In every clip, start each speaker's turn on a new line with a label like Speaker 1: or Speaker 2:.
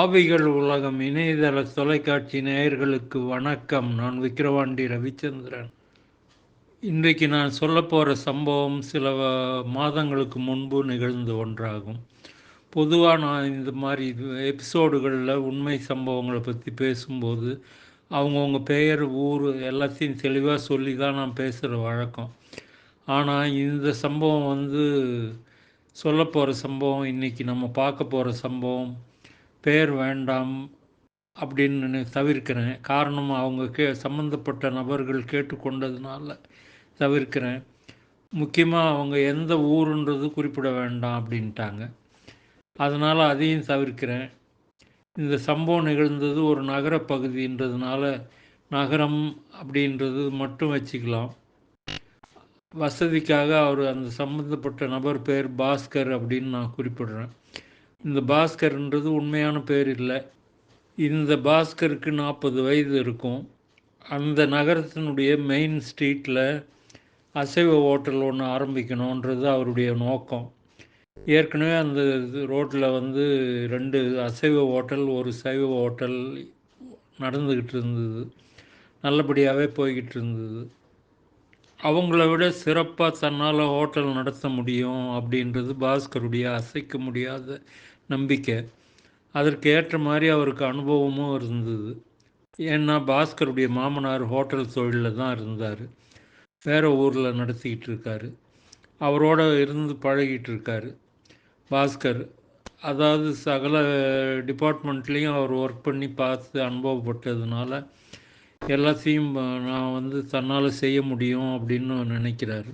Speaker 1: ஆவிகள் உலகம் இணையதள தொலைக்காட்சி நேயர்களுக்கு வணக்கம். நான் விக்கிரவாண்டி ரவிச்சந்திரன். இன்றைக்கு நான் சொல்ல போகிற சம்பவம் சில மாதங்களுக்கு முன்பு நிகழ்ந்த ஒன்றாகும். பொதுவாக நான் இந்த மாதிரி எபிசோடுகளில் உண்மை சம்பவங்களை பற்றி பேசும்போது அவங்கவுங்க பெயர் ஊர் எல்லாத்தையும் தெளிவாக சொல்லி தான் நான் பேசுகிற வழக்கம். ஆனால் இந்த சம்பவம் வந்து சொல்ல போகிற சம்பவம் இன்றைக்கி நம்ம பார்க்க போகிற சம்பவம் பேர் வேண்டாம் அப்படின்னு தவிர்க்கிறேன். காரணம் அவங்க கே சம்மந்தப்பட்ட நபர்கள் கேட்டுக்கொண்டதுனால தவிர்க்கிறேன். முக்கியமாக அவங்க எந்த ஊருன்றது குறிப்பிட வேண்டாம் அப்படின்ட்டாங்க. அதனால் அதையும் தவிர்க்கிறேன். இந்த சம்பவம் நிகழ்ந்தது ஒரு நகர பகுதின்றதுனால நகரம் அப்படின்றது மட்டும் வச்சுக்கலாம். வசதிக்காக அவர் அந்த சம்மந்தப்பட்ட நபர் பேர் பாஸ்கர் அப்படின்னு நான் குறிப்பிடுறேன். இந்த பாஸ்கர்ன்றது உண்மையான பேர் இல்லை. இந்த பாஸ்கருக்கு நாற்பது வயது இருக்கும். அந்த நகரத்தினுடைய மெயின் ஸ்ட்ரீட்டில் அசைவ ஹோட்டல் ஒன்று ஆரம்பிக்கணுன்றது அவருடைய நோக்கம். ஏற்கனவே அந்த ரோட்டில் வந்து ரெண்டு அசைவ ஹோட்டல் ஒரு சைவ ஹோட்டல் நடந்துக்கிட்டு இருந்தது. நல்லபடியாகவே போய்கிட்டு இருந்தது. அவங்கள விட சிறப்பாக தன்னால் ஹோட்டல் நடத்த முடியும் அப்படின்றது பாஸ்கருடைய அசைக்க முடியாத நம்பிக்கை. அதற்கு ஏற்ற மாதிரி அவருக்கு அனுபவமும் இருந்தது. ஏன்னா பாஸ்கருடைய மாமனார் ஹோட்டல் தொழிலில் தான் இருந்தார். வேறு ஊரில் நடத்திக்கிட்டு இருக்காரு. அவரோட இருந்து பழகிட்டு இருக்காரு. பாஸ்கர் அதாவது சகல டிபார்ட்மெண்ட்லேயும் அவர் ஒர்க் பண்ணி பார்த்து அனுபவப்பட்டதுனால எல்லாத்தையும் நான் வந்து தன்னால் செய்ய முடியும் அப்படின்னு நினைக்கிறாரு.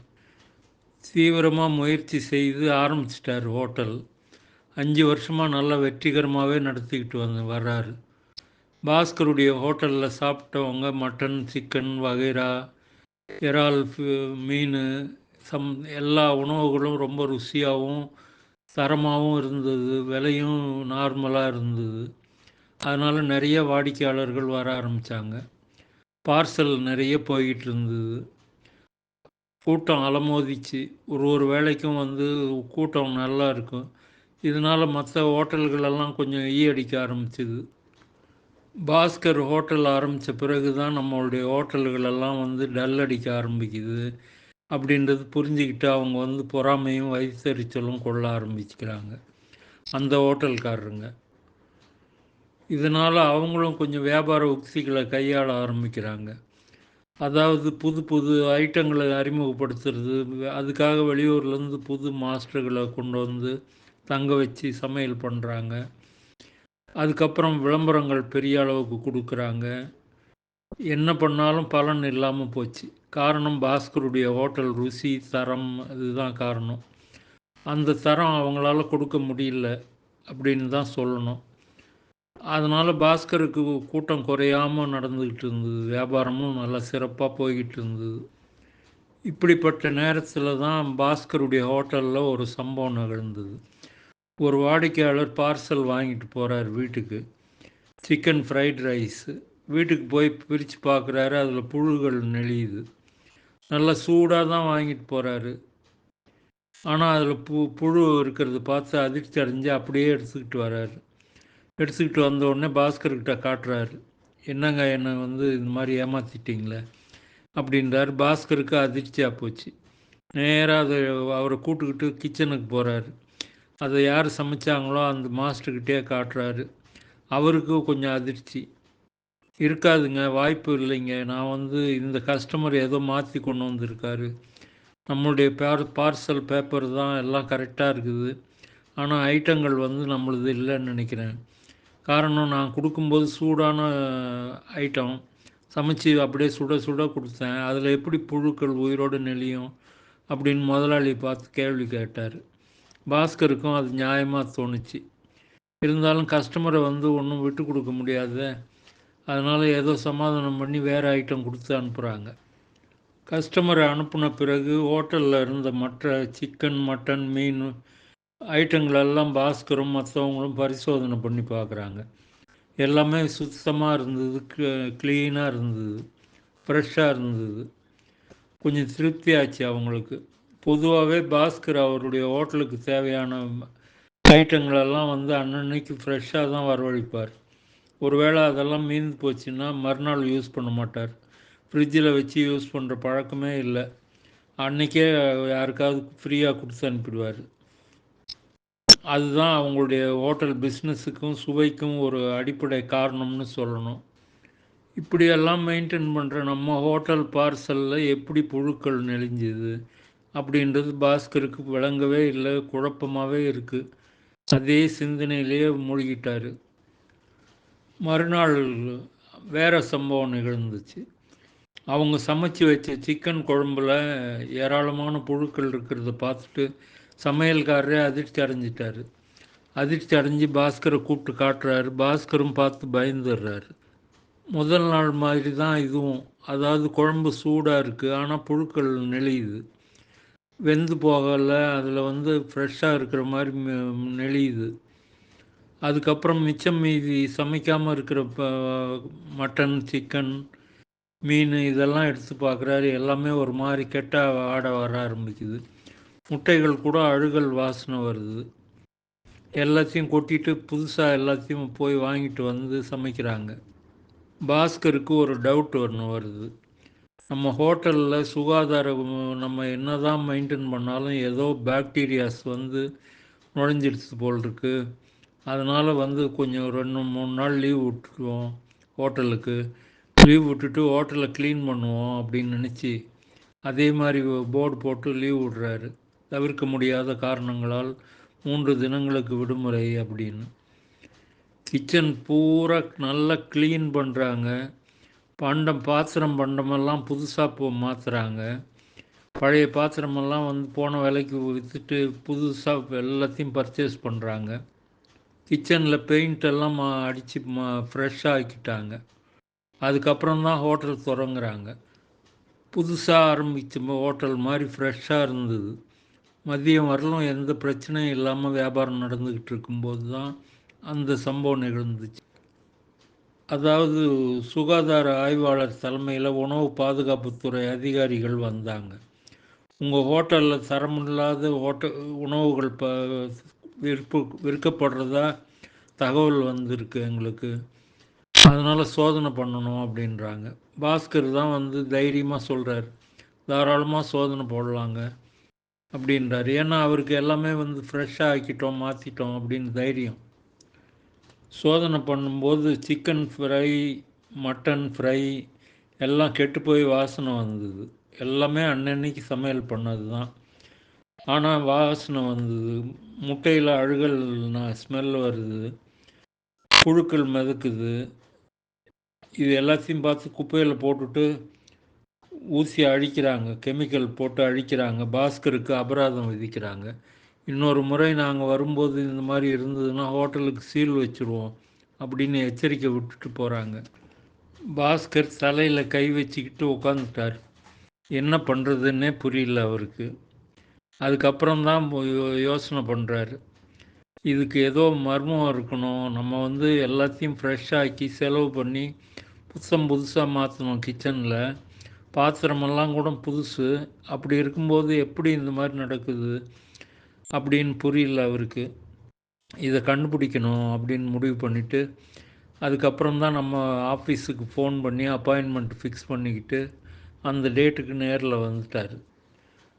Speaker 1: தீவிரமாக முயற்சி செய்து ஆரம்பிச்சிட்டார் ஹோட்டல். அஞ்சு வருஷமாக நல்லா வெற்றிகரமாகவே நடத்திக்கிட்டு வந்து வர்றாரு. பாஸ்கருடைய ஹோட்டலில் சாப்பிட்டவங்க மட்டன் சிக்கன் வகைரா இறால் மீன் சம் எல்லா உணவுகளும் ரொம்ப ருசியாகவும் தரமாகவும் இருந்தது. விலையும் நார்மலாக இருந்தது. அதனால் நிறைய வாடிக்கையாளர்கள் வர ஆரம்பித்தாங்க பார்சல் நிறைய போய்கிட்டு இருந்தது. கூட்டம் அலமோதிச்சு. ஒரு ஒரு வேளைக்கும் வந்து கூட்டம் நல்லா இருக்கும். இதனால் மற்ற ஹோட்டல்களெல்லாம் கொஞ்சம் ஈ அடிக்க ஆரம்பிச்சுது. பாஸ்கர் ஹோட்டல் ஆரம்பித்த பிறகு தான் நம்மளுடைய ஹோட்டல்களெல்லாம் வந்து டல் அடிக்க ஆரம்பிக்குது. அப்படின்றது புரிஞ்சுக்கிட்டு அவங்க வந்து பொறாமையும் வயிற்றெரிச்சலும் கொள்ள ஆரம்பிச்சுக்கிறாங்க. அந்த ஹோட்டல்காரருங்க. இதனால் அவங்களும் கொஞ்சம் வியாபார உக்திகளை கையாள ஆரம்பிக்கிறாங்க. அதாவது புது புது ஐட்டங்களை அறிமுகப்படுத்துறது அதுக்காக வெளியூர்லேருந்து புது மாஸ்டர்களை கொண்டு வந்து தங்க வச்சு சமையல் பண்ணுறாங்க அதுக்கப்புறம் விளம்பரங்கள் பெரிய அளவுக்கு கொடுக்குறாங்க. என்ன பண்ணாலும் பலன் இல்லாமல் போச்சு. காரணம் பாஸ்கருடைய ஹோட்டல் ருசி தரம் அதுதான் காரணம். அந்த தரம் அவங்களால கொடுக்க முடியல அப்படின்னு தான் சொல்லணும். அதனால் பாஸ்கருக்கு கூட்டம் குறையாமல் நடந்துக்கிட்டு இருந்தது. வியாபாரமும் நல்லா சிறப்பாக போய்கிட்டு இருந்தது. இப்படிப்பட்ட நேரத்தில் தான் பாஸ்கருடைய ஹோட்டலில் ஒரு சம்பவம் நிகழ்ந்தது. ஒரு வாடிக்கையாளர் பார்சல் வாங்கிட்டு போகிறார் வீட்டுக்கு. சிக்கன் ஃப்ரைட் ரைஸு வீட்டுக்கு போய் பிரித்து பார்க்குறாரு அதில் புழுகள் நெளியுது. நல்லா சூடாக தான் வாங்கிட்டு போகிறாரு ஆனால் அதில் பு புழு இருக்கிறத பார்த்து அதிர்ச்சி அடைஞ்சு அப்படியே எடுத்துக்கிட்டு வராரு. எடுத்துக்கிட்டு வந்த உடனே பாஸ்கர்கிட்ட காட்டுறாரு. என்னங்க என்னை வந்து இந்த மாதிரி ஏமாற்றிட்டிங்களே அப்படின்றாரு. பாஸ்கருக்கு அதிர்ச்சியாக போச்சு. நேராக அதை அவரை கூட்டுக்கிட்டு கிச்சனுக்கு போகிறாரு அதை யார் சமைச்சாங்களோ அந்த மாஸ்டர்கிட்டே காட்டுறாரு. அவருக்கு கொஞ்சம் அதிர்ச்சி. இருக்காதுங்க வாய்ப்பு இல்லைங்க. நான் வந்து இந்த கஸ்டமர் ஏதோ மாற்றி கொண்டு வந்திருக்காரு. நம்மளுடைய பேர் பார்சல் பேப்பர் தான் எல்லாம் கரெக்டாக இருக்குது. ஆனால் ஐட்டங்கள் வந்து நம்மளது இல்லைன்னு நினைக்கிறேன். காரணம் நான் கொடுக்கும்போது சூடான ஐட்டம் சமைச்சு அப்படியே சுட சுட கொடுத்தேன். அதில் எப்படி புழுக்கள் உயிரோடு நெளியும் அப்படின்னு முதலாளி பார்த்து கேள்வி கேட்டார். பாஸ்கருக்கும் அது நியாயமாக தோணுச்சு. இருந்தாலும் கஸ்டமரை வந்து ஒன்றும் விட்டு கொடுக்க முடியாது. அதனால் ஏதோ சமாதானம் பண்ணி வேறு ஐட்டம் கொடுத்து அனுப்புகிறாங்க கஸ்டமரை அனுப்புன பிறகு ஹோட்டலில் இருந்த மற்ற சிக்கன் மட்டன் மீன் ஐட்டங்களெல்லாம் பாஸ்கரும் மற்றவங்களும் பரிசோதனை பண்ணி பார்க்குறாங்க எல்லாமே சுத்தமாக இருந்தது க்ளீனாக இருந்தது ஃப்ரெஷ்ஷாக இருந்தது. கொஞ்சம் திருப்தியாச்சு அவங்களுக்கு. பொதுவாகவே பாஸ்கர் அவருடைய ஹோட்டலுக்கு தேவையான ஐட்டங்களெல்லாம் வந்து அன்னன்னைக்கு ஃப்ரெஷ்ஷாக தான் வரவழைப்பார். ஒருவேளை அதெல்லாம் மீந்து போச்சுன்னா மறுநாள் யூஸ் பண்ண மாட்டார். ஃப்ரிட்ஜில் வச்சு யூஸ் பண்ணுற பழக்கமே இல்லை. அன்றைக்கே யாருக்காவது ஃப்ரீயாக கொடுத்து அனுப்பிடுவார். அதுதான் அவங்களுடைய ஹோட்டல் பிஸ்னஸுக்கும் சுவைக்கும் ஒரு அடிப்படை காரணம்னு சொல்லணும். இப்படியெல்லாம் மெயின்டைன் பண்ணுற நம்ம ஹோட்டல் பார்சலில் எப்படி புழுக்கள் நெளிஞ்சுது? அப்படின்றது பாஸ்கருக்கு விளங்கவே இல்லை குழப்பமாகவே இருக்குது அதே சிந்தனையிலேயே மூழ்கிட்டார். மறுநாள் வேறு சம்பவம் நிகழ்ந்துச்சு. அவங்க சமைச்சு வச்ச சிக்கன் குழம்புல ஏராளமான புழுக்கள் இருக்கிறத பார்த்துட்டு சமையல்காரரே அதிர்ச்சி அடைஞ்சிட்டாரு. அதிர்ச்சி அடைஞ்சு பாஸ்கரை கூப்பிட்டு காட்டுறாரு. பாஸ்கரும் பார்த்து பயந்துடுறாரு. முதல் நாள் மாதிரி தான் இதுவும். அதாவது குழம்பு சூடாக இருக்குது ஆனால் புழுக்கள் நெளியுது. வெந்து போகலை அதில் வந்து ஃப்ரெஷ்ஷாக இருக்கிற மாதிரி நெளியுது. அதுக்கப்புறம் மிச்சம் மீதி சமைக்காமல் இருக்கிற மட்டன் சிக்கன் மீன் இதெல்லாம் எடுத்து பார்க்குறாரு எல்லாமே ஒரு மாதிரி கெட்ட ஆட வர ஆரம்பிக்குது. முட்டைகள் கூட அழுகல் வாசனை வருது. எல்லாத்தையும் கொட்டிட்டு புதுசாக எல்லாத்தையும் போய் வாங்கிட்டு வந்து சமைக்கிறாங்க. பாஸ்கருக்கு ஒரு டவுட் ஒன்று வருது. நம்ம ஹோட்டலில் சுகாதார நம்ம என்ன தான் மெயின்டைன் பண்ணாலும் ஏதோ பாக்டீரியாஸ் வந்து நுழைஞ்சிடுச்சு போல் இருக்குது அதனால் வந்து கொஞ்சம் ரெண்டு மூணு நாள் லீவ் விட்டுருவோம் ஹோட்டலுக்கு. லீவ் விட்டுட்டு ஹோட்டலை க்ளீன் பண்ணுவோம் அப்படின்னு நினச்சி அதே மாதிரி போர்டு போட்டு லீவ் விடுறாரு. தவிர்க்க முடியாத காரணங்களால் மூன்று தினங்களுக்கு விடுமுறை அப்படின்னு. கிச்சன் பூரா நல்லா க்ளீன் பண்ணுறாங்க பண்டம் பாத்திரம் பண்டமெல்லாம் புதுசாக இப்போ மாற்றுறாங்க பழைய பாத்திரமெல்லாம் வந்து போன விலைக்கு விற்றுட்டு புதுசாக எல்லாத்தையும் பர்ச்சேஸ் பண்ணுறாங்க கிச்சனில் பெயிண்ட் எல்லாம் அடித்து மா ஃப்ரெஷ்ஷாக ஆக்கிட்டாங்க. அதுக்கப்புறம் தான் ஹோட்டல் தொடங்குறாங்க. புதுசாக ஆரம்பித்த ஹோட்டல் மாதிரி ஃப்ரெஷ்ஷாக இருந்தது. மதியம் வரலும் எந்த பிரச்சனையும் இல்லாமல் வியாபாரம் நடந்துக்கிட்டு இருக்கும்போது தான் அந்த சம்பவம் நிகழ்ந்துச்சு. அதாவது சுகாதார ஆய்வாளர் தலைமையில் உணவு பாதுகாப்புத்துறை அதிகாரிகள் வந்தாங்க. உங்கள் ஹோட்டலில் தரமில்லாத ஹோட்டல் உணவுகள் ப விற்பு விற்கப்படுறதா தகவல் வந்திருக்கு எங்களுக்கு. அதனால் சோதனை பண்ணணும் அப்படின்றாங்க. பாஸ்கர் தான் வந்து தைரியமாக சொல்கிறார் தாராளமாக சோதனை போடலாங்க அப்படின்றார். ஏன்னா அவருக்கு எல்லாமே வந்து ஃப்ரெஷ்ஷாக ஆக்கிட்டோம் மாற்றிட்டோம் அப்படின்னு தைரியம். சோதனை பண்ணும்போது சிக்கன் ஃப்ரை மட்டன் ஃப்ரை எல்லாம் கெட்டு போய் வாசனை வந்தது. எல்லாமே அன்னன்னைக்கு சமையல் பண்ணது தான் ஆனால் வாசனை வந்தது. முட்டையில் அழுகல் ஸ்மெல் வருது. புழுக்கள் மிதக்குது. இது எல்லாத்தையும் பார்த்து குப்பையில் போட்டுட்டு ஊசி அழிக்கிறாங்க. கெமிக்கல் போட்டு அழிக்கிறாங்க. பாஸ்கருக்கு அபராதம் விதிக்கிறாங்க. இன்னொரு முறை நாங்கள் வரும்போது இந்த மாதிரி இருந்ததுன்னா ஹோட்டலுக்கு சீல் வச்சுருவோம் அப்படின்னு எச்சரிக்கை விட்டுட்டு போகிறாங்க பாஸ்கர் தலையில் கை வச்சுக்கிட்டு உட்காந்துட்டார் என்ன பண்ணுறதுன்னே புரியல அவருக்கு. அதுக்கப்புறம் தான் யோசனை பண்ணுறாரு இதுக்கு ஏதோ மர்மம் இருக்கணும். நம்ம வந்து எல்லாத்தையும் ஃப்ரெஷ்ஷாக்கி செலவு பண்ணி புதுசம் புதுசாக மாற்றணும் கிச்சனில் பாத்திரமெல்லாம் கூட புதுசு. அப்படி இருக்கும்போது எப்படி இந்த மாதிரி நடக்குது? அப்படின்னு புரியல அவருக்கு. இதை கண்டுபிடிக்கணும் அப்படின்னு முடிவு பண்ணிவிட்டு அதுக்கப்புறம் தான் நம்ம ஆஃபீஸுக்கு ஃபோன் பண்ணி அப்பாயின்மெண்ட் ஃபிக்ஸ் பண்ணிக்கிட்டு அந்த டேட்டுக்கு நேரில் வந்துட்டார்.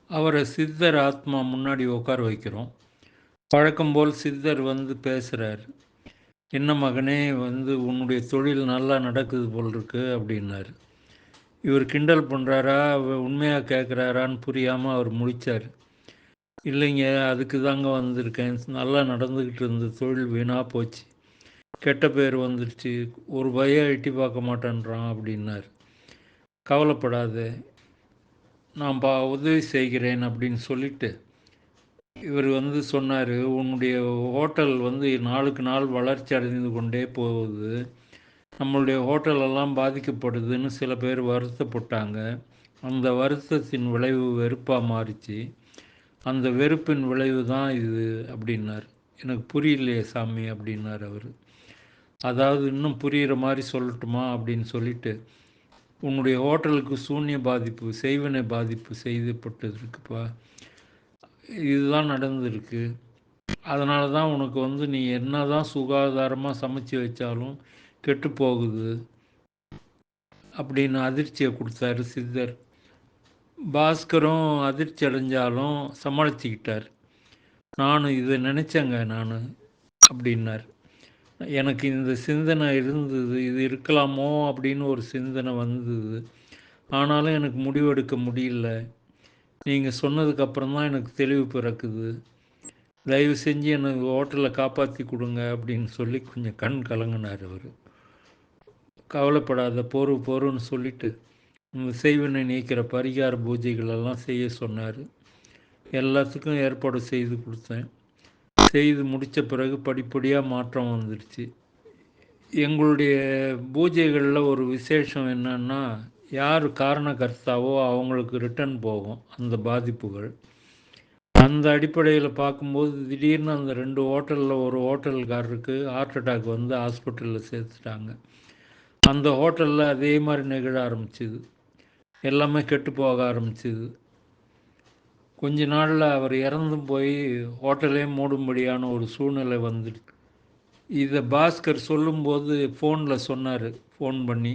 Speaker 1: அவரை சித்தர் ஆத்மா முன்னாடி உட்கார வைக்கிறோம். பழக்கம் போல் சித்தர் வந்து பேசுகிறார் என்ன மகனே வந்து உன்னுடைய தொழில் நல்லா நடக்குது போல் இருக்கு அப்படின்னாரு. இவர் கிண்டல் பண்ணுறாரா உண்மையாக கேட்குறாரான்னு புரியாமல் அவர் முடித்தார் இல்லைங்க அதுக்கு தாங்க வந்திருக்கேன். நல்லா நடந்துக்கிட்டு இருந்த தொழில் வீணாக போச்சு. கெட்ட பேர் வந்துடுச்சு ஒரு பையன் எட்டி பார்க்க மாட்டேன்றான் அப்படின்னார். கவலைப்படாத நான் பா உதவி செய்கிறேன் அப்படின்னு சொல்லிட்டு இவர் வந்து சொன்னார் உன்னுடைய ஹோட்டல் வந்து நாளுக்கு நாள் வளர்ச்சி அடைந்து கொண்டே போகுது. நம்மளுடைய ஹோட்டலெல்லாம் பாதிக்கப்படுதுன்னு சில பேர் வருத்தப்பட்டாங்க. அந்த வருத்தத்தின் விளைவு வெறுப்பாக மாறிச்சு. அந்த வெறுப்பின் விளைவு தான் இது அப்படின்னார். எனக்கு புரியலையே சாமி அப்படின்னார் அவர். அதாவது இன்னும் புரிகிற மாதிரி சொல்லட்டுமா அப்படின்னு சொல்லிட்டு உன்னுடைய ஹோட்டலுக்கு சூன்ய பாதிப்பு செய்வனை பாதிப்பு செய்யப்பட்டது இருக்குப்பா இதுதான் நடந்திருக்கு. அதனால தான் உனக்கு வந்து நீ என்ன தான் சுகாதாரமாக சமைச்சு வச்சாலும் கெட்டு போகுது அப்படின்னு அதிர்ச்சியை கொடுத்தாரு சித்தர். பாஸ்கரும் அதிர்ச்சி அடைஞ்சாலும் சமாளிச்சுக்கிட்டார். நான் இதை நினச்சேங்க நான் அப்படின்னார். எனக்கு இந்த சிந்தனை இருந்தது இது இருக்கலாமோ? அப்படின்னு ஒரு சிந்தனை வந்தது. ஆனாலும் எனக்கு முடிவெடுக்க முடியல. நீங்கள் சொன்னதுக்கப்புறம் தான் எனக்கு தெளிவு பிறக்குது. தயவு செஞ்சு எனக்கு ஹோட்டலில் காப்பாற்றி கொடுங்க அப்படின்னு சொல்லி கொஞ்சம் கண் கலங்கினார் அவர். கவலைப்படாத போரு போருன்னு சொல்லிட்டு செய்வினை நீக்கிற பரிகார பூஜைகளெல்லாம் செய்ய சொன்னார். எல்லாத்துக்கும் ஏற்பாடு செய்து கொடுத்தேன். செய்து முடித்த பிறகு படிப்படியாக மாற்றம் வந்துடுச்சு எங்களுடைய பூஜைகளில் ஒரு விசேஷம் என்னன்னா யார் காரணகர்த்தாவோ அவங்களுக்கு ரிட்டர்ன் போகும் அந்த பாதிப்புகள். அந்த அடிப்படையில் பார்க்கும்போது திடீர்னு அந்த ரெண்டு ஹோட்டலில் ஒரு ஹோட்டல்காரருக்கு ஹார்ட் அட்டாக் வந்து ஹாஸ்பிட்டலில் சேர்த்துட்டாங்க. அந்த ஹோட்டலில் அதே மாதிரி நிகழ ஆரம்பிச்சிது. எல்லாமே கெட்டு போக ஆரம்பிச்சுது. கொஞ்ச நாளில் அவர் இறந்தும் போய் ஹோட்டலே மூடும்படியான ஒரு சூழ்நிலை வந்துடுச்சு இதை பாஸ்கர் சொல்லும்போது ஃபோனில் சொன்னார் ஃபோன் பண்ணி.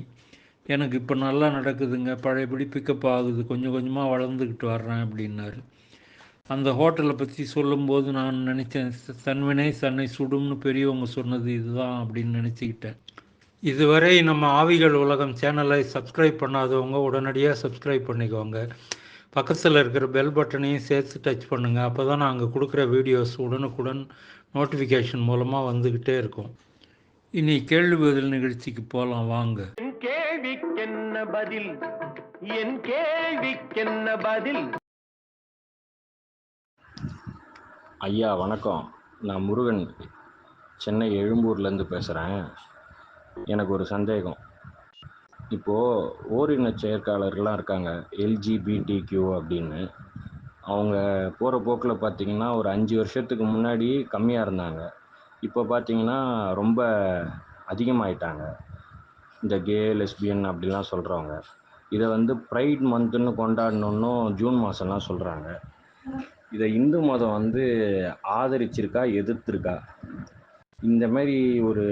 Speaker 1: எனக்கு இப்போ நல்லா நடக்குதுங்க பழையபடி பிக்கப் ஆகுது கொஞ்சம் கொஞ்சமாக வளர்ந்துக்கிட்டு வர்றேன் அப்படின்னாரு. அந்த ஹோட்டலை பற்றி சொல்லும்போது நான் நினச்சேன் தன்வினை தன்னை சுடும்னு பெரியவங்க சொன்னது இதுதான் அப்படின்னு நினச்சிக்கிட்டேன். இதுவரை நம்ம ஆவிகள் உலகம் சேனலை சப்ஸ்கிரைப் பண்ணாதவங்க உடனடியாக சப்ஸ்கிரைப் பண்ணிக்கோங்க. பக்கத்தில் இருக்கிற பெல் பட்டனையும் சேர்த்து டச் பண்ணுங்கள் அப்போ தான் நாங்கள் கொடுக்குற வீடியோஸ் உடனுக்குடன் நோட்டிஃபிகேஷன் மூலமாக வந்துக்கிட்டே இருக்கும். இனி கேள்வி பதில் நிகழ்ச்சிக்கு போகலாம் வாங்க.
Speaker 2: என் கேள்விக்கென்ன பதில்? என் கேள்விக்கென்ன பதில்?
Speaker 3: ஐயா வணக்கம். நான் முருகன். சென்னை எழும்பூர்லேருந்து பேசுகிறேன் எனக்கு ஒரு சந்தேகம். இப்போது ஓரின செயற்காளர்கள்லாம் இருக்காங்க எல்ஜிபிடிக்யூ அப்படின்னு. அவங்க போகிற போக்கில் பார்த்தீங்கன்னா ஒரு அஞ்சு வருஷத்துக்கு முன்னாடி கம்மியாக இருந்தாங்க. இப்போ பார்த்தீங்கன்னா ரொம்ப அதிகமாயிட்டாங்க. இந்த கே லெஸ்பியன் அப்படிலாம் சொல்கிறவங்க இதை வந்து ப்ரைட் மந்த்துன்னு கொண்டாடணுன்னும் ஜூன் மாதம்லாம் சொல்கிறாங்க இதை இந்து மதம் வந்து ஆதரிச்சிருக்கா எதிர்த்திருக்கா? இந்த மாதிரி ஒரு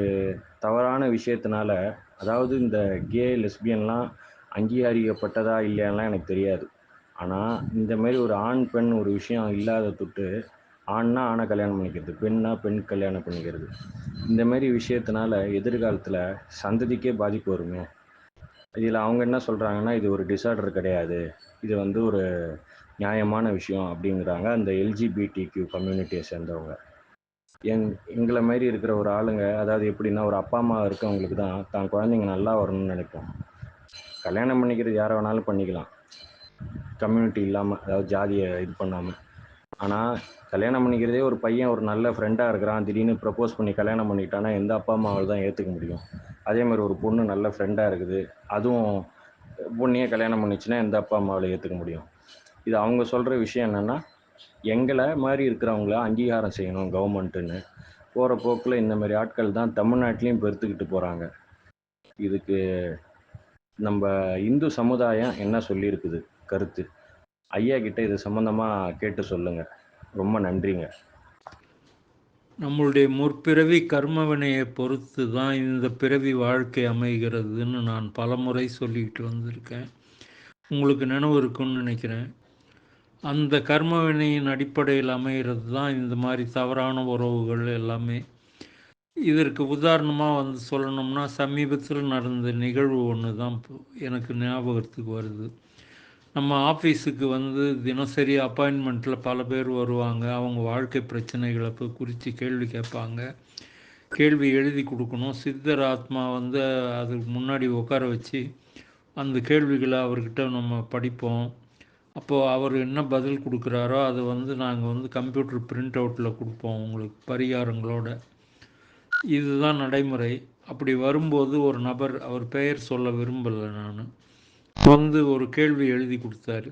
Speaker 3: தவறான விஷயத்தினால அதாவது இந்த கே லெஸ்பியன்லாம் அங்கீகரிக்கப்பட்டதா இல்லையான்லாம் எனக்கு தெரியாது. ஆனால் இந்த மாதிரி ஒரு ஆண் பெண் ஒரு விஷயம் இல்லாத தொட்டு ஆண்னா ஆணை கல்யாணம் பண்ணிக்கிறது பெண்ணா பெண் கல்யாணம் பண்ணிக்கிறது. இந்த மாதிரி விஷயத்தினால எதிர்காலத்தில் சந்ததிக்கே பாதிப்பு வருமே. இதில் அவங்க என்ன சொல்கிறாங்கன்னா இது ஒரு டிசார்டர் கிடையாது. இது வந்து ஒரு நியாயமான விஷயம் அப்படிங்கிறாங்க அந்த எல்ஜிபிடி கியூ கம்யூனிட்டியை சேர்ந்தவங்க. எங் எங்களை மாதிரி இருக்கிற ஒரு ஆளுங்க அதாவது எப்படின்னா ஒரு அப்பா அம்மா இருக்கவங்களுக்கு தான் தான் குழந்தைங்க நல்லா வரணும்னு நினைப்போம். கல்யாணம் பண்ணிக்கிறது யாரை வேணாலும் பண்ணிக்கலாம். கம்யூனிட்டி இல்லாமல் அதாவது ஜாதியை இது பண்ணாமல் ஆனால் கல்யாணம் பண்ணிக்கிறதே ஒரு பையன் ஒரு நல்ல ஃப்ரெண்டாக இருக்கிறான் திடீர்னு ப்ரப்போஸ் பண்ணி கல்யாணம் பண்ணிக்கிட்டானா எந்த அப்பா அம்மாவால் தான் ஏற்றுக்க முடியும். அதே மாதிரி ஒரு பொண்ணு நல்ல ஃப்ரெண்டாக இருக்குது அதுவும் பொண்ணையே கல்யாணம் பண்ணிச்சுன்னா எந்த அப்பா அம்மாவில் ஏற்றுக்க முடியும். இது அவங்க சொல்கிற விஷயம் என்னென்னா எங்களை மாதிரி இருக்கிறவங்கள அங்கீகாரம் செய்யணும் கவர்மெண்ட்டுன்னு போகிற போக்கில் இந்த மாதிரி ஆட்கள் தான் தமிழ்நாட்டிலையும் பெருத்துக்கிட்டு போகிறாங்க இதுக்கு நம்ம இந்து சமுதாயம் என்ன சொல்லியிருக்குது? கருத்து. ஐயா கிட்ட இது சம்மந்தமாக கேட்டு சொல்லுங்கள் ரொம்ப நன்றிங்க.
Speaker 1: நம்மளுடைய முற்பிறவி கர்மவினையை பொறுத்து தான் இந்த பிறவி வாழ்க்கை அமைகிறதுன்னு நான் பலமுறை சொல்லிக்கிட்டு வந்திருக்கேன். உங்களுக்கு நினைவு இருக்குன்னு நினைக்கிறேன். அந்த கர்மவினையின் அடிப்படையில் அமைகிறது தான் இந்த மாதிரி தவறான உறவுகள் எல்லாமே. இதற்கு உதாரணமாக வந்து சொல்லணும்னா சமீபத்தில் நடந்த நிகழ்வு ஒன்று தான் எனக்கு ஞாபகத்துக்கு வருது. நம்ம ஆஃபீஸுக்கு வந்து தினசரி அப்பாயின்மெண்ட்டில் பல பேர் வருவாங்க. அவங்க வாழ்க்கை பிரச்சனைகளை இப்போ குறித்து கேள்வி கேட்பாங்க. கேள்வி எழுதி கொடுக்கணும். சித்தர் ஆத்மா வந்து அதுக்கு முன்னாடி உட்கார வச்சு அந்த கேள்விகளை அவர்கிட்ட நம்ம படிப்போம். அப்போது அவர் என்ன பதில் கொடுக்குறாரோ அதை வந்து நாங்கள் வந்து கம்ப்யூட்டர் பிரிண்ட் அவுட்டில் கொடுப்போம் உங்களுக்கு பரிகாரங்களோட. இதுதான் நடைமுறை. அப்படி வரும்போது ஒரு நபர் அவர் பெயர் சொல்ல விரும்பலை நான். வந்து ஒரு கேள்வி எழுதி கொடுத்தாரு.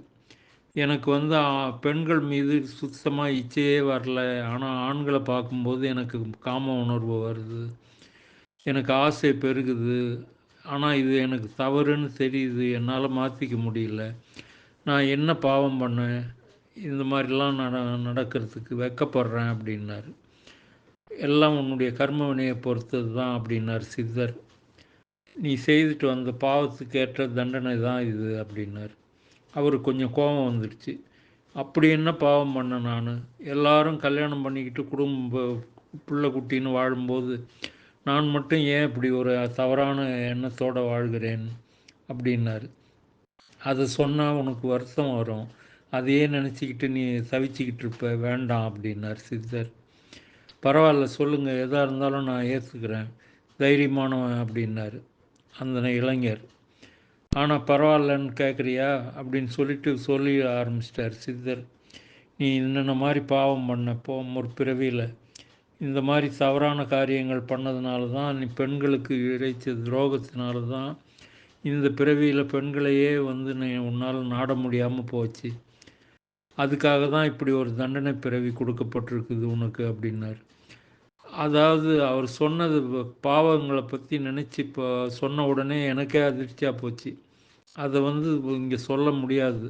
Speaker 1: எனக்கு வந்து பெண்கள் மீது சுத்தமாக இச்சையே வரல. ஆனால் ஆண்களை பார்க்கும்போது எனக்கு காம உணர்வு வருது. எனக்கு ஆசை பெருகுது. ஆனால் இது எனக்கு தவறுன்னு தெரியுது. என்னால் மாற்றிக்க முடியல. நான் என்ன பாவம் பண்ணேன்? இந்த மாதிரிலாம் நட நடக்கிறதுக்கு வெக்கப்படுறேன் அப்படின்னாரு. எல்லாம் உன்னுடைய கர்ம வினையை பொறுத்தது தான் அப்படின்னார் சித்தர். நீ செய்துட்டு வந்த பாவத்துக்கு ஏற்ற தண்டனை தான் இது அப்படின்னார். அவருக்கு கொஞ்சம் கோபம் வந்துடுச்சு. அப்படி என்ன பாவம் பண்ண நான்? எல்லாரும் கல்யாணம் பண்ணிக்கிட்டு குடும்ப பிள்ளை குட்டின்னு வாழும்போது நான் மட்டும் ஏன் இப்படி ஒரு தவறான எண்ணத்தோடு வாழ்கிறேன்? அப்படின்னாரு. அதை சொன்னால் உனக்கு வருத்தம் வரும். அதையே நினச்சிக்கிட்டு நீ தவிச்சிக்கிட்டு இருப்ப. வேண்டாம் அப்படின்னார் சித்தர். பரவாயில்ல சொல்லுங்கள் எதாக இருந்தாலும் நான் ஏற்றுக்கிறேன் தைரியமானவன் அப்படின்னாரு. அந்த இளைஞர். ஆனால் பரவாயில்லன்னு கேட்குறியா அப்படின்னு சொல்லிட்டு சொல்லி ஆரம்பிச்சிட்டார் சித்தர். நீ என்னென்ன மாதிரி பாவம் பண்ண? போ ஒரு பிறவியில். இந்த மாதிரி தவறான காரியங்கள் பண்ணதுனால தான் நீ பெண்களுக்கு இழைச்ச துரோகத்தினால தான் இந்த பிறவியில் பெண்களையே வந்து நீ உன்னால் நாட முடியாமல் போச்சு. அதுக்காக தான் இப்படி ஒரு தண்டனை பிறவி கொடுக்கப்பட்டிருக்குது உனக்கு அப்படின்னார். அதாவது அவர் சொன்னது பாவங்களை பற்றி நினச்சி இப்போ சொன்ன உடனே எனக்கே அதிர்ச்சியாக போச்சு. அதை வந்து இங்கே சொல்ல முடியாது.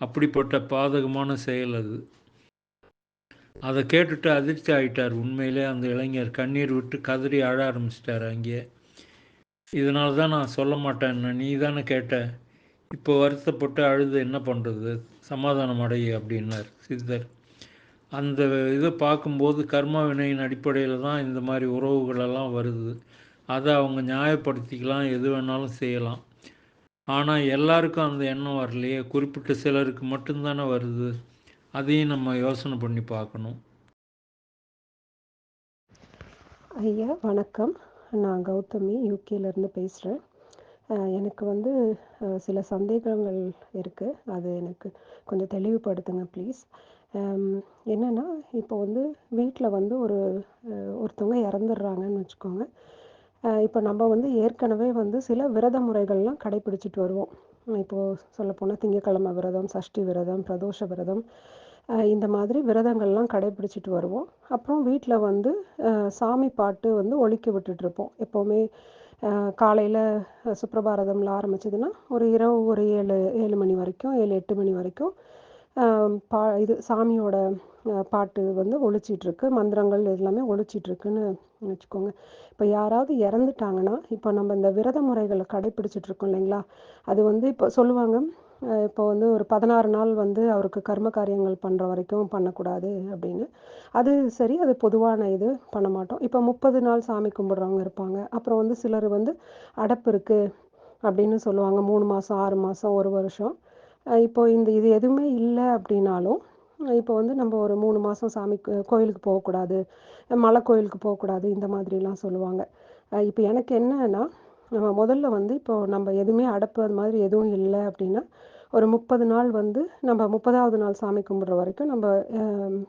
Speaker 1: அப்படிப்பட்ட பாதகமான செயல் அது. அதை கேட்டுட்டு அதிர்ச்சி ஆகிட்டார் உண்மையிலே அந்த இளைஞர். கண்ணீர் விட்டு கதறி அழ ஆரம்பிச்சிட்டார் அங்கேயே. இதனால தான் நான் சொல்ல மாட்டேன். நீ தானே கேட்ட. இப்போ வருத்தப்பட்டு அழுது என்ன பண்ணுறது சமாதானம் அடைய அப்படின்னார் சித்தர். அந்த இதை பார்க்கும்போது கர்ம வினையின் அடிப்படையில் தான் இந்த மாதிரி உறவுகளெல்லாம் வருது. அதை அவங்க நியாயப்படுத்திக்கலாம் எது வேணாலும் செய்யலாம். ஆனால் எல்லாருக்கும் அந்த எண்ணம் வரலையே. குறிப்பிட்ட சிலருக்கு மட்டும்தானே வருது. அதையும் நம்ம யோசனை பண்ணி பார்க்கணும்.
Speaker 4: ஐயா வணக்கம். நான் கௌதமி யூகேலேருந்து பேசுகிறேன் எனக்கு வந்து சில சந்தேகங்கள் இருக்குது அது எனக்கு கொஞ்சம் தெளிவுபடுத்துங்க ப்ளீஸ் என்னென்னா இப்போ வந்து வீட்டில் வந்து ஒரு ஒருத்தவங்க இறந்துடுறாங்கன்னு வச்சுக்கோங்க. இப்போ நம்ம வந்து ஏற்கனவே வந்து சில விரத முறைகள்லாம் கடைப்பிடிச்சிட்டு வருவோம். இப்போது சொல்லப்போனால் திங்கக்கிழமை விரதம் சஷ்டி விரதம் பிரதோஷ விரதம். இந்த மாதிரி விரதங்கள்லாம் கடைப்பிடிச்சிட்டு வருவோம். அப்புறம் வீட்டில் வந்து சாமி பாட்டு வந்து ஒழிக்க விட்டுட்ருப்போம் எப்போவுமே காலையில் சுப்ரபாரதம்ல ஆரம்பிச்சதுன்னா ஒரு இரவு ஒரு ஏழு ஏழு மணி வரைக்கும் ஏழு எட்டு மணி வரைக்கும் பா இது சாமியோட பாட்டு வந்து ஒழிச்சிட்ருக்கு மந்திரங்கள் எல்லாமே ஒழிச்சிட்ருக்குன்னு வச்சுக்கோங்க. இப்போ யாராவது இறந்துட்டாங்கன்னா இப்போ நம்ம இந்த விரத முறைகளை கடைப்பிடிச்சிட்ருக்கோம் இல்லைங்களா? அது வந்து இப்போ சொல்லுவாங்க இப்போ வந்து ஒரு பதினாறு நாள் வந்து அவருக்கு கர்ம காரியங்கள் பண்ணுற வரைக்கும் பண்ணக்கூடாது அப்படின்னு. அது சரி அது பொதுவான இது பண்ண மாட்டோம். இப்போ முப்பது நாள் சாமி கும்பிட்றவங்க இருப்பாங்க. அப்புறம் வந்து சிலர் வந்து அடப்பு இருக்குது அப்படின்னு சொல்லுவாங்க. மூணு மாதம் ஆறு மாதம் ஒரு வருஷம். இப்போ இந்த இது எதுவுமே இல்லை அப்படின்னாலும் இப்போ வந்து நம்ம ஒரு மூணு மாதம் சாமி கோயிலுக்கு போகக்கூடாது. மலை கோயிலுக்கு போகக்கூடாது இந்த மாதிரிலாம் சொல்லுவாங்க. இப்போ எனக்கு என்னன்னா நம்ம முதல்ல வந்து இப்போ நம்ம எதுவுமே அடப்பு அது மாதிரி எதுவும் இல்லை அப்படின்னா ஒரு முப்பது நாள் வந்து நம்ம முப்பதாவது நாள் சாமி கும்பிட்ற வரைக்கும் நம்ம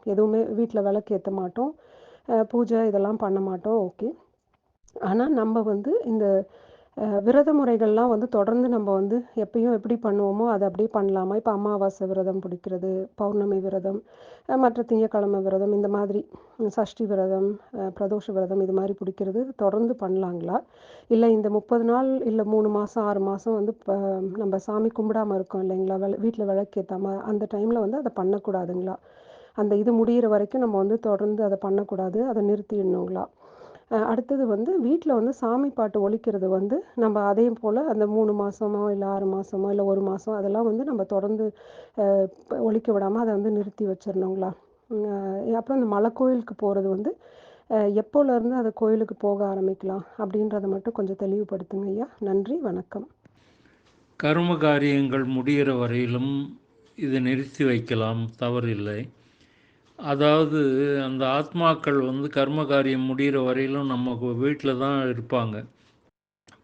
Speaker 4: எதுவுமே வீட்டில் விளக்கு ஏற்ற மாட்டோம். பூஜை இதெல்லாம் பண்ண மாட்டோம். ஓகே. ஆனால் நம்ம வந்து இந்த விரத முறைகள்லாம் வந்து தொடர்ந்து நம்ம வந்து எப்பயும் எப்படி பண்ணுவோமோ அதை அப்படியே பண்ணலாமா? இப்போ அமாவாசை விரதம் பிடிக்கிறது பௌர்ணமி விரதம் மற்ற திங்கக்கிழமை விரதம் இந்த மாதிரி சஷ்டி விரதம் பிரதோஷ விரதம் இது மாதிரி பிடிக்கிறது தொடர்ந்து பண்ணலாங்களா? இல்லை இந்த முப்பது நாள் இல்லை மூணு மாதம் ஆறு மாதம் வந்து இப்போ நம்ம சாமி கும்பிடாம இருக்கோம் இல்லைங்களா? வெள வீட்டில் விளக்கேற்றாம அந்த டைமில் வந்து அதை பண்ணக்கூடாதுங்களா? அந்த இது முடியிற வரைக்கும் நம்ம வந்து தொடர்ந்து அதை பண்ணக்கூடாது அதை நிறுத்திடணுங்களா? அடுத்தது வந்து வீட்டில் வந்து சாமி பாட்டு ஒழிக்கிறது வந்து நம்ம அதே போல் அந்த மூணு மாதமோ இல்லை ஆறு மாதமோ இல்லை ஒரு மாதம் அதெல்லாம் வந்து நம்ம தொடர்ந்து ஒழிக்க விடாமல் அதை வந்து நிறுத்தி வச்சிடணுங்களா? அப்புறம் இந்த மலை கோயிலுக்கு போகிறது வந்து எப்போலேருந்து அது கோயிலுக்கு போக ஆரம்பிக்கலாம் அப்படின்றத மட்டும் கொஞ்சம் தெளிவுபடுத்துங்க ஐயா. நன்றி வணக்கம்.
Speaker 1: கர்ம காரியங்கள் முடிகிற வரையிலும் இதை நிறுத்தி வைக்கலாம் தவறில்லை. அதாவது அந்த ஆத்மாக்கள் வந்து கர்ம காரியம் முடிகிற வரையிலும் நம்ம வீட்டில் தான் இருப்பாங்க.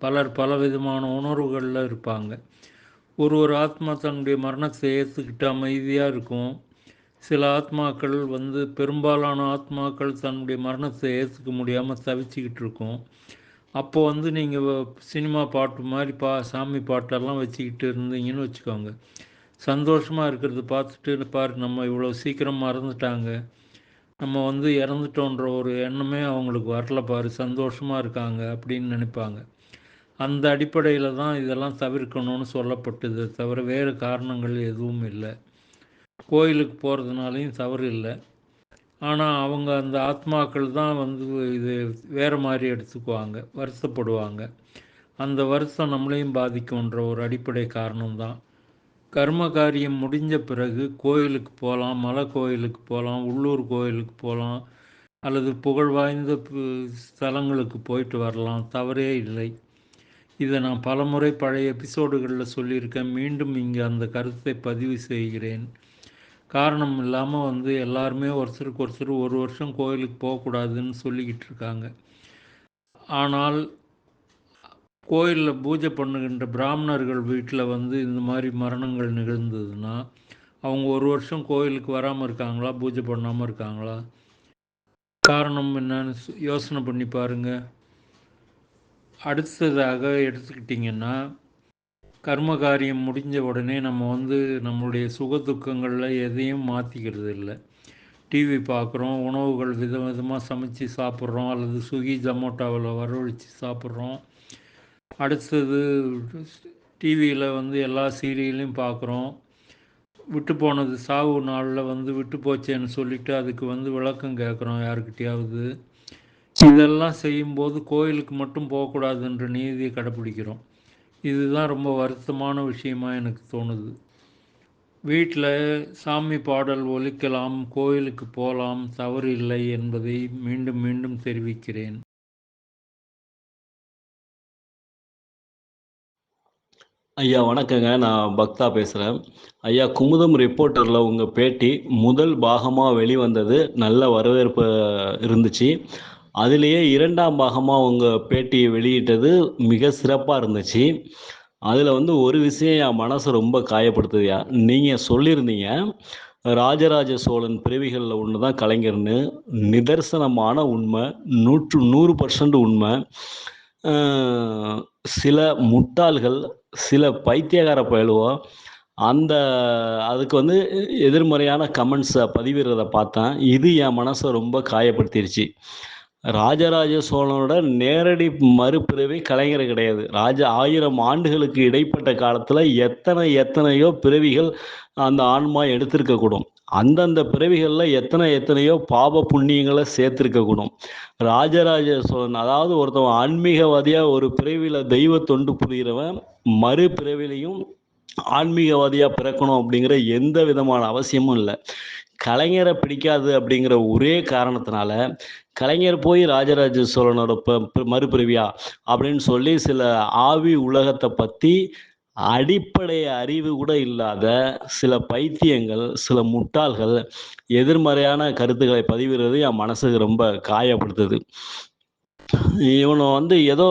Speaker 1: பலர் பல விதமான உணர்வுகளில் இருப்பாங்க. ஒரு ஒரு ஆத்மா தன்னுடைய மரணத்தை ஏற்றுக்கிட்டு அமைதியாக இருக்கும். சில ஆத்மாக்கள் வந்து பெரும்பாலான ஆத்மாக்கள் தன்னுடைய மரணத்தை ஏற்றுக்க முடியாமல் தவிச்சிக்கிட்டு இருக்கும். அப்போ வந்து நீங்கள் சினிமா பாட்டு மாதிரி பா சாமி பாட்டெல்லாம் வச்சுக்கிட்டு இருந்தீங்கன்னு வச்சுக்கோங்க. சந்தோஷமாக இருக்கிறத பார்த்துட்டு பாரு நம்ம இவ்வளோ சீக்கிரம் மறந்துட்டாங்க. நம்ம வந்து இறந்துட்டோன்ற ஒரு எண்ணமே அவங்களுக்கு வரல பாரு சந்தோஷமாக இருக்காங்க அப்படின்னு நினைப்பாங்க. அந்த அடிப்படையில் தான் இதெல்லாம் தவிர்க்கணும்னு சொல்லப்பட்டது. தவிர வேறு காரணங்கள் எதுவும் இல்லை. கோயிலுக்கு போகிறதுனாலையும் தவறு இல்லை. ஆனால் அவங்க அந்த ஆத்மாக்கள் தான் வந்து இது வேறு மாதிரி எடுத்துக்குவாங்க வருத்தப்படுவாங்க. அந்த வருத்தம் நம்மளையும் பாதிக்கும்ன்ற ஒரு அடிப்படை காரணம்தான் கர்ம காரியம் முடிஞ்ச பிறகு கோயிலுக்கு போகலாம் மலை கோயிலுக்கு போகலாம் உள்ளூர் கோயிலுக்கு போகலாம் அல்லது புகழ் வாய்ந்த பு- ஸ்தலங்களுக்கு போயிட்டு வரலாம். தவறே இல்லை. இதை நான் பலமுறை பழைய எபிசோடுகளில் சொல்லியிருக்கேன். மீண்டும் இங்கே அந்த கருத்தை பதிவு செய்கிறேன். காரணம் இல்லாமல் வந்து எல்லாருமே ஒருத்தருக்கு ஒருத்தர் ஒரு வருஷம் கோயிலுக்கு போகக்கூடாதுன்னு சொல்லிக்கிட்டு இருக்காங்க. ஆனால் கோயிலில் பூஜை பண்ணுகின்ற பிராமணர்கள் வீட்டில் வந்து இந்த மாதிரி மரணங்கள் நிகழ்ந்ததுன்னா அவங்க ஒரு வருஷம் கோயிலுக்கு வராமல் இருக்காங்களா? பூஜை பண்ணாமல் இருக்காங்களா? காரணம் என்னன்னு யோசனை பண்ணி பாருங்க. அடுத்ததாக எடுத்துக்கிட்டிங்கன்னா கர்ம காரியம் முடிஞ்ச உடனே நம்ம வந்து நம்மளுடைய சுக துக்கங்களில் எதையும் மாற்றிக்கிறது இல்லை. டிவி பார்க்குறோம் உணவுகள் விதம் விதமாக சமைச்சு சாப்பிட்றோம் அல்லது ஸ்விக்கி ஜொமேட்டோவில் வரவழைச்சு சாப்பிட்றோம். அடுத்தது டிவியில் வந்து எல்லா சீரியலையும் பார்க்குறோம் விட்டு போனது சாவு நாளில் வந்து விட்டு போச்சேன்னு சொல்லிட்டு அதுக்கு வந்து விளக்கம் கேட்குறோம் யாருக்கிட்டையாவது. இதெல்லாம் செய்யும்போது கோயிலுக்கு மட்டும் போகக்கூடாதுன்ற நீதியை கடைப்பிடிக்கிறோம் இதுதான் ரொம்ப வருத்தமான விஷயமா எனக்கு தோணுது. வீட்டில் சாமி பாடல் ஒலிக்கலாம் கோயிலுக்கு போகலாம் தவறு இல்லை என்பதை மீண்டும் மீண்டும் தெரிவிக்கிறேன்.
Speaker 5: ஐயா வணக்கங்க. நான் பக்தா பேசுகிறேன் ஐயா குமுதம் ரிப்போர்ட்டரில் உங்கள் பேட்டி முதல் பாகமாக வெளிவந்தது நல்ல வரவேற்பு இருந்துச்சு. அதுலேயே இரண்டாம் பாகமாக உங்கள் பேட்டியை வெளியிட்டது மிக சிறப்பாக இருந்துச்சு. அதில் வந்து ஒரு விஷயம் என் மனசை ரொம்ப காயப்படுத்துதுயா நீங்கள் சொல்லியிருந்தீங்க ராஜராஜ சோழன் பிறவிகளில் ஒன்று தான் கலைஞர்னு. நிதர்சனமான உண்மை நூற்று நூறு பர்சன்ட் உண்மை. சில முட்டாள்கள் சில பைத்தியகார பயிலுவோ அந்த அதுக்கு வந்து எதிர்மறையான கமெண்ட்ஸை பதிவிடுறத பார்த்தேன். இது என் மனசை ரொம்ப காயப்படுத்திருச்சு. ராஜராஜ சோழனோட நேரடி மறுபிறவி கலைஞர் கிடையாது. ராஜ ஆயிரம் ஆண்டுகளுக்கு இடைப்பட்ட காலத்தில் எத்தனை எத்தனையோ பிறவிகள் அந்த ஆன்மா எடுத்திருக்கக்கூடும். அந்தந்த பிறவிகளில் எத்தனை எத்தனையோ பாப புண்ணியங்களை சேர்த்துருக்கக்கூடும் ராஜராஜ சோழன் அதாவது ஒருத்தவன் ஆன்மீகவாதியாக ஒரு பிறவியில் தெய்வ தொண்டு புரிகிறவன் மறு பிறவிலையும் ஆன்மீகவாதியாக பிறக்கணும் அப்படிங்கிற எந்த விதமான அவசியமும் இல்லை. கலைஞரை பிடிக்காது அப்படிங்கிற ஒரே காரணத்தினால கலைஞர் போய் ராஜராஜ சோழனோட ப- ப- மறுபிறவியா அப்படின்னு சொல்லி சில ஆவி உலகத்தை பற்றி அடிப்படை அறிவு கூட இல்லாத சில பைத்தியங்கள் சில முட்டாள்கள் எதிர்மறையான கருத்துக்களை பதிவிடுறது என் மனசுக்கு ரொம்ப காயப்படுத்துது. இவனை வந்து ஏதோ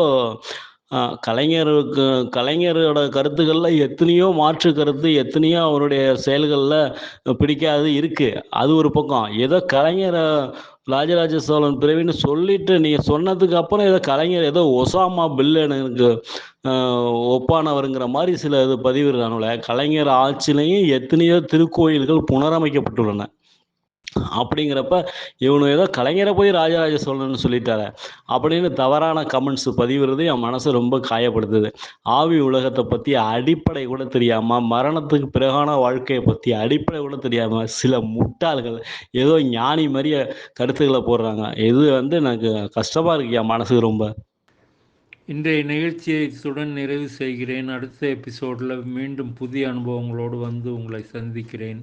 Speaker 5: கலைஞருக்கு கலைஞரோட கருத்துக்களில் எத்தனையோ மாற்று கருத்து எத்தனையோ அவருடைய செயல்களில் பிடிக்காது இருக்குது அது ஒரு பக்கம். ஏதோ கலைஞரை ராஜராஜ சோழன் பிறவின்னு சொல்லிட்டு நீங்கள் சொன்னதுக்கு அப்புறம் ஏதோ கலைஞர் ஏதோ ஒசாமா பில்லனுக்கு ஒப்பானவருங்கிற மாதிரி சில இது பதிவிடுறானுல கலைஞர் ஆட்சியிலையும் எத்தனையோ திருக்கோயில்கள் புனரமைக்கப்பட்டுள்ளன. அப்படிங்கிறப்ப இவனு ஏதோ கலைஞரை போய் ராஜராஜ சோழன் சொல்லிட்டார. அப்படின்னு தவறான கமெண்ட்ஸ் பதிவுறது என் மனசு ரொம்ப காயப்படுத்துது. ஆவி உலகத்தை பற்றி அடிப்படை கூட தெரியாமல் மரணத்துக்கு பிறகான வாழ்க்கையை பற்றி அடிப்படை கூட தெரியாமல் சில முட்டாள்கள் ஏதோ ஞானி மாதிரிய கருத்துக்களை போடுறாங்க. இது வந்து எனக்கு கஷ்டமாக இருக்கு என் மனசுக்கு ரொம்ப.
Speaker 1: இன்றைய நிகழ்ச்சியை இத்துடன் நிறைவு செய்கிறேன். அடுத்த எபிசோடில் மீண்டும் புதிய அனுபவங்களோடு வந்து உங்களை சந்திக்கிறேன்.